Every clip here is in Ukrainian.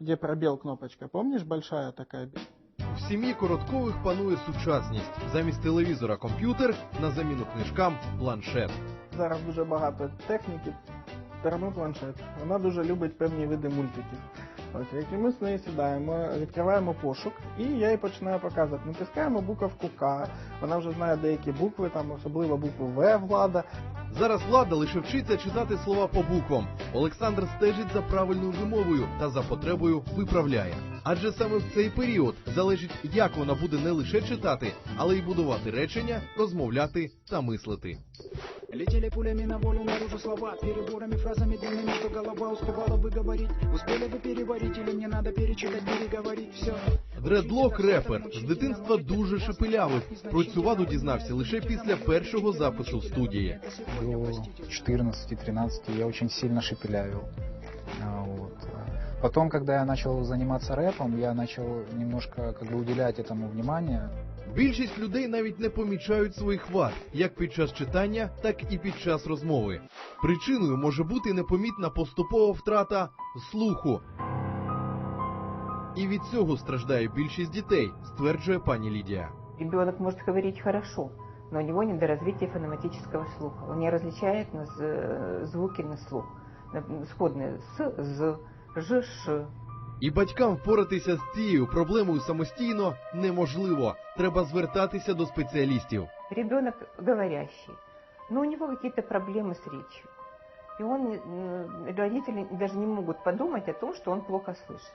где пробел кнопочка, помнишь, большая такая? В сім'ї Короткових панує сучасність. Замість телевізора комп'ютер, на заміну книжкам планшет. Зараз дуже багато техніки, беремо планшет. Вона дуже любить певні види мультиків. От, як ми з нею сідаємо, відкриваємо пошук, і я їй починаю показувати. Натискаємо буковку К, вона вже знає деякі букви, там особливо букву В влада. Зараз влада лише вчиться читати слова по буквам. Олександр стежить за правильною вимовою та за потребою виправляє. Адже саме в цей період залежить, як вона буде не лише читати, але й будувати речення, розмовляти та мислити. Летели пулями на волю, наружу слова Переборами, фразами длинными, что голова успевала бы говорить Успели бы переварить или мне надо перечитать, переговорить все Дредлок репер з дитинства дуже шепелявий. Про цю ваду дізнався лише після першого запису в студії. до 14-13 я очень сильно шепелявил. А, Вот. Потом, когда я начал заниматься рэпом, я начал немножко как бы уделять этому внимание. Більшість людей навіть не помічають своїх вад, як під час читання, так і під час розмови. Причиною може бути непомітна поступова втрата слуху. І від цього страждає більшість дітей, стверджує пані Лідія. Ребенок может говорить хорошо, но у него недоразвитие фонематического слуха. Он не различает на з- звуки на слух. На- Сходные с, з, ж, ш. І батькам впоратися з цією проблемою самостійно неможливо. Треба звертатися до спеціалістів. Ребенок говорящий, но у него какие-то проблемы с речью. И он, м, родители даже не могут подумать о том, что он плохо слышит.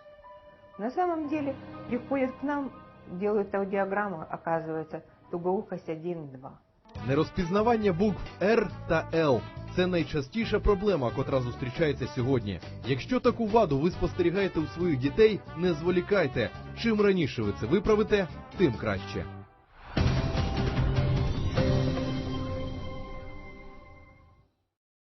На самом деле приходят к нам, делают аудиограмму, оказывается, тугоухость 1-2. Нерозпізнавання букв Р та Л це найчастіша проблема, котра зустрічається сьогодні. Якщо таку ваду ви спостерігаєте у своїх дітей, не зволікайте. Чим раніше ви це виправите, тим краще.